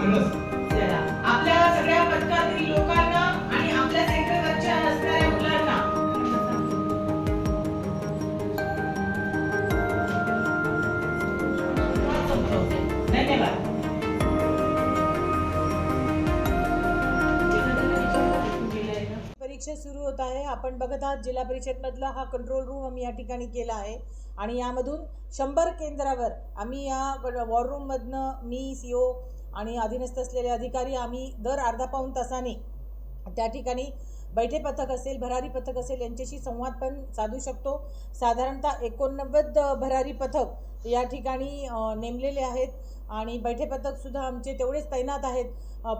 माणूस. चला. आपल्या सगळ्या पथकातील लोकांना आणि आपल्या सेंटरवरच्या असणाऱ्या मुलांना. धन्यवाद. परीक्षा सुरू होत आहे. आपण बघत आहात जिल्हा परिषदमधला हा कंट्रोल रूम आम्ही या ठिकाणी केला आहे. आणि यामधून शंभर केंद्रावर आम्ही या वॉर रूममधनं मी सी ओ आणि अधीनस्थ असलेले अधिकारी आम्ही दर अर्धा पाऊण तासाने त्या ठिकाणी बैठे पथक असेल भरारी पथक असेल यांच्याशी संवाद पण साधू शकतो. साधारणतः एकोणनव्वद भरारी पथक या ठिकाणी नेमलेले आहेत. आणि बैठे पथकसुद्धा आमचे तेवढेच तैनात आहेत.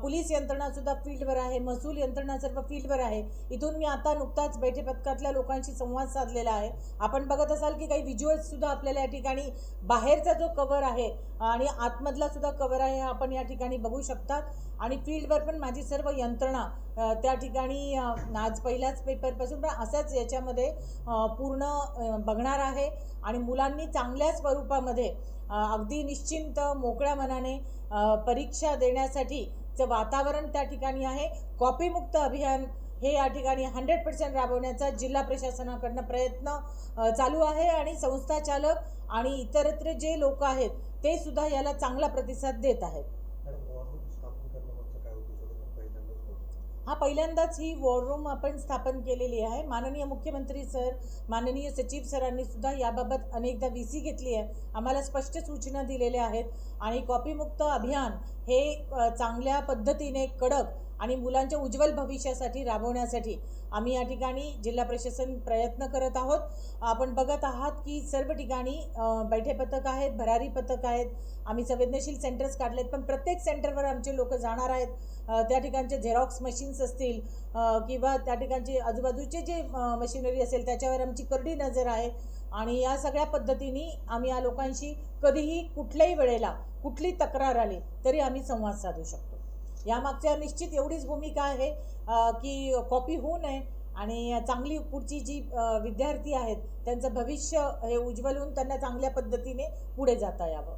पोलीस यंत्रणासुद्धा फील्डवर आहे. महसूल यंत्रणा सर्व फील्डवर आहे. इथून मी आता नुकताच बैठे पथकातल्या लोकांशी संवाद साधलेला आहे. आपण बघत असाल की काही व्हिज्युअल्ससुद्धा आपल्याला या ठिकाणी बाहेरचा जो कवर आहे आणि आतमधला सुद्धा कवर आहे हा आपण या ठिकाणी बघू शकतात. आणि फील्डवर पण माझी सर्व यंत्रणा त्या ठिकाणी आज पहिल्याच पेपरपासून पण असाच याच्यामध्ये पूर्ण बघणार आहे. आणि मुलांनी चांगल्या स्वरूपामध्ये अगदी निश्चिंत मोकळ्या मनाने परीक्षा देण्यासाठीचं वातावरण त्या ठिकाणी आहे. कॉपीमुक्त अभियान हे या ठिकाणी हंड्रेड पर्सेंट राबवण्याचा जिल्हा प्रशासनाकडनं प्रयत्न चालू आहे आणि संस्थाचालक आणि इतरत्र जे लोक आहेत ते सुद्धा याला चांगला प्रतिसाद देत आहेत मॅडम वॉर रूम स्थापन करण्यामागचं काय उद्देश होता पहिल्यांदाच होतं हा पहिल्यांदाच ही वॉर रूम आपण स्थापन केलेली आहे. माननीय मुख्यमंत्री सर माननीय सचिव सरांनी सुद्धा याबाबत अनेकदा व्ही सी घेतली आहे. आम्हाला स्पष्ट सूचना दिलेल्या आहेत. आणि कॉपीमुक्त अभियान हे चांगल्या पद्धतीने कडक आणि मुलांच्या उज्ज्वल भविष्यासाठी राबवण्यासाठी आम्ही या ठिकाणी जिल्हा प्रशासन प्रयत्न करत आहोत. आपण बघत आहात की सर्व ठिकाणी बैठे पथक आहेत भरारी पथक आहेत. आम्ही संवेदनशील सेंटर्स काढलेत पण प्रत्येक सेंटरवर आमचे लोक जाणार आहेत. त्या ठिकाणचे झेरॉक्स मशीन्स असतील किंवा त्या ठिकाणचे आजूबाजूचे जे मशिनरी असेल त्याच्यावर आमची करडी नजर आहे. आणि या सगळ्या पद्धतीने आम्ही या लोकांशी कधीही कुठल्याही वेळेला कुठली तक्रार आली तरी आम्ही संवाद साधू शकतो. यामागच्या निश्चित एवढीच भूमिका आहे की कॉपी होऊ नये आणि चांगली पुढची जी विद्यार्थी आहेत त्यांचं भविष्य हे उज्ज्वल होऊन त्यांना चांगल्या पद्धतीने पुढे जाता यावं.